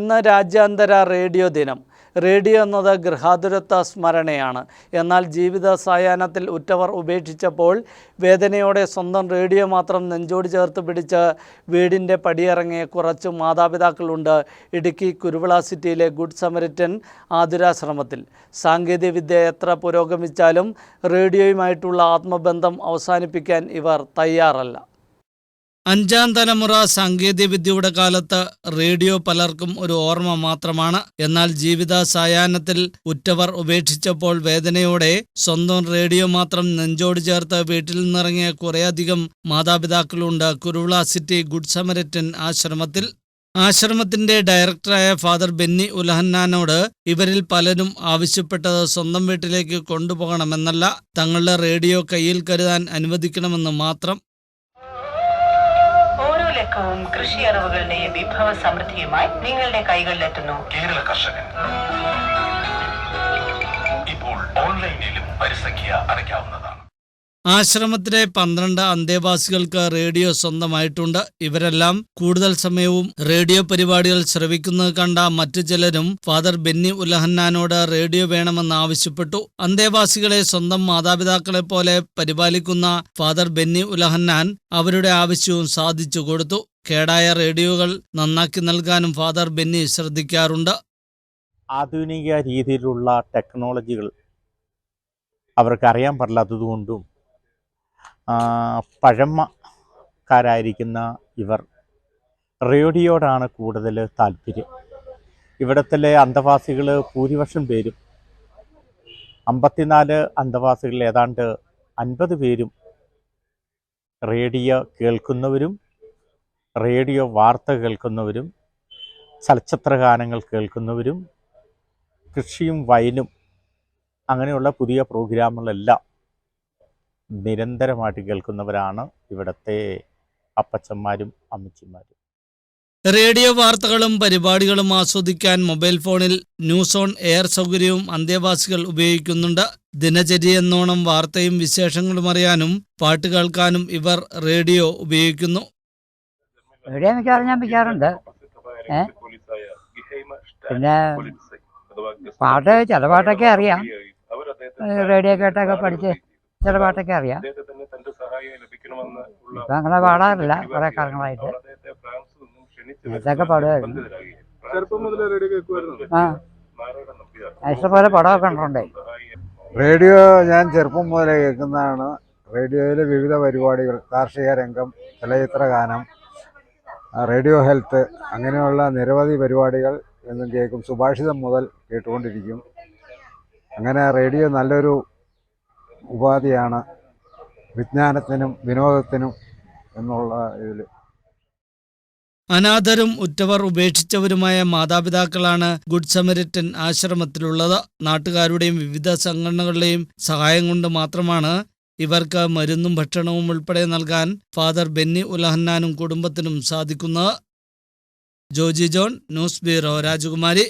ഇന്ന് രാജ്യാന്തര റേഡിയോ ദിനം. റേഡിയോ എന്നത് ഗൃഹാതുരത്വ സ്മരണയാണ്. എന്നാൽ ജീവിത സായാഹ്നത്തിൽ ഉറ്റവർ ഉപേക്ഷിച്ചപ്പോൾ വേദനയോടെ സ്വന്തം റേഡിയോ മാത്രം നെഞ്ചോട് ചേർത്ത് പിടിച്ച് വീടിന്റെ പടിയിറങ്ങിയ കുറച്ച് മാതാപിതാക്കളുണ്ട് ഇടുക്കി കുരുവിള സിറ്റിയിലെ ഗുഡ് സമരിറ്റൻ ആതുരാശ്രമത്തിൽ. സാങ്കേതികവിദ്യ എത്ര പുരോഗമിച്ചാലും റേഡിയോയുമായിട്ടുള്ള ആത്മബന്ധം അവസാനിപ്പിക്കാൻ ഇവർ തയ്യാറല്ല. അഞ്ചാം തലമുറ സാങ്കേതികവിദ്യയുടെ കാലത്ത് റേഡിയോ പലർക്കും ഒരു ഓർമ്മ മാത്രമാണ്. എന്നാൽ ജീവിത സായാഹ്നത്തിൽ ഉറ്റവർ ഉപേക്ഷിച്ചപ്പോൾ വേദനയോടെ സ്വന്തം റേഡിയോ മാത്രം നെഞ്ചോട് ചേർത്ത് വീട്ടിൽ നിന്നിറങ്ങിയ കുറേയധികം മാതാപിതാക്കളുണ്ട്. കുരുവിള സിറ്റി ഗുഡ് സമരറ്റൻ ആശ്രമത്തിൽ. ആശ്രമത്തിന്റെ ഡയറക്ടറായ ഫാദർ ബെന്നി ഉലഹന്നാനോട് ഇവരിൽ പലരും ആവശ്യപ്പെട്ടത് സ്വന്തം വീട്ടിലേക്ക് കൊണ്ടുപോകണമെന്നല്ല. തങ്ങളുടെ റേഡിയോ കയ്യിൽ കരുതാൻ അനുവദിക്കണമെന്ന് മാത്രം ഓരോ ലക്കവും കൃഷി അറിവുകളുടെയും വിഭവ സമൃദ്ധിയുമായി നിങ്ങളുടെ കൈകളിലെത്തുന്നു. കേരള കർഷകൻ. ഇപ്പോൾ ഓൺലൈനിലും പരിസംഖ്യ അടയ്ക്കാവുന്നതാണ്. ആശ്രമത്തിലെ പന്ത്രണ്ട് അന്തേവാസികൾക്ക് റേഡിയോ സ്വന്തമായിട്ടുണ്ട്. ഇവരെല്ലാം കൂടുതൽ സമയവും റേഡിയോ പരിപാടികൾ ശ്രവിക്കുന്നത് കണ്ട മറ്റു ചിലരും ഫാദർ ബെന്നി ഉലഹന്നാനോട് റേഡിയോ വേണമെന്ന് ആവശ്യപ്പെട്ടു. അന്തേവാസികളെ സ്വന്തം മാതാപിതാക്കളെ പോലെ പരിപാലിക്കുന്ന ഫാദർ ബെന്നി ഉലഹന്നാൻ അവരുടെ ആവശ്യവും സാധിച്ചു കൊടുത്തു. കേടായ റേഡിയോകൾ നന്നാക്കി നൽകാനും ഫാദർ ബെന്നി ശ്രദ്ധിക്കാറുണ്ട്. ആധുനിക രീതിയിലുള്ള ടെക്നോളജികൾ അവർക്ക് അറിയാൻ പാടില്ലാത്തതുകൊണ്ടും പഴമക്കാരായിരിക്കുന്ന ഇവർ റേഡിയോടാണ് കൂടുതൽ താല്പര്യം. ഇവിടത്തിലെ അന്തവാസികൾ ഭൂരിപക്ഷം പേരും അമ്പത്തിനാല് അന്തവാസികൾ ഏതാണ്ട് അൻപത് പേരും റേഡിയോ കേൾക്കുന്നവരും റേഡിയോ വാർത്ത കേൾക്കുന്നവരും ചലച്ചിത്ര ഗാനങ്ങൾ കേൾക്കുന്നവരും കൃഷിയും വയലും അങ്ങനെയുള്ള പുതിയ പ്രോഗ്രാമുകളെല്ലാം നിരന്തരമായിട്ട് കേൾക്കുന്നവരാണ് ഇവിടത്തെ അപ്പച്ചന്മാരും അമ്മച്ചിമാരും റേഡിയോ വാർത്തകളും പരിപാടികളും ആസ്വദിക്കാൻ മൊബൈൽ ഫോണിൽ ന്യൂസ് ഓൺ എയർ സൗകര്യവും അന്തേവാസികൾ ഉപയോഗിക്കുന്നുണ്ട്. ദിനചര്യ എന്നോണം വാർത്തയും വിശേഷങ്ങളും അറിയാനും പാട്ട് കേൾക്കാനും ഇവർ റേഡിയോ ഉപയോഗിക്കുന്നു. റേഡിയോ മിക്കവാറും ഞാൻ വെക്കാറുണ്ട് പിന്നെ പാട്ട് ചില പാട്ടൊക്കെ അറിയാം. റേഡിയോ കേട്ടൊക്കെ പഠിച്ച് ചില പാട്ടൊക്കെ അറിയാം. ഇപ്പൊ അങ്ങനെ പാടാറില്ല കുറെ കാലങ്ങളായിട്ട്. ഇതൊക്കെ പാടുമായിരുന്നു. ആ. ഇഷ്ടംപോലെ പടമൊക്കെ കണ്ടിട്ടുണ്ടേ. റേഡിയോ ഞാൻ ചെറുപ്പം മുതലേ കേൾക്കുന്നതാണ്. റേഡിയോയിലെ വിവിധ പരിപാടികൾ കാർഷിക രംഗം ചലച്ചിത്ര ഗാനം ആ, റേഡിയോ ഹെൽത്ത് അങ്ങനെയുള്ള നിരവധി പരിപാടികൾ എന്നും കേൾക്കും. സുഭാഷിതം മുതൽ കേട്ടുകൊണ്ടിരിക്കും. അങ്ങനെ റേഡിയോ നല്ലൊരു ഉപാധിയാണ് വിജ്ഞാനത്തിനും വിനോദത്തിനും എന്നുള്ള ഇതിൽ. അനാഥരും ഉറ്റവർ ഉപേക്ഷിച്ചവരുമായ മാതാപിതാക്കളാണ് ഗുഡ് സമരിറ്റൻ ആശ്രമത്തിലുള്ളത്. നാട്ടുകാരുടെയും വിവിധ സംഘടനകളുടെയും സഹായം കൊണ്ട് മാത്രമാണ് ഇവർക്ക് മരുന്നും ഭക്ഷണവും ഉൾപ്പെടെ നൽകാൻ ഫാദർ ബെന്നി ഉലഹന്നാനും കുടുംബത്തിനും സാധിക്കുന്നത്. ജോജി ജോൺ ന്യൂസ് ബ്യൂറോ രാജകുമാരി.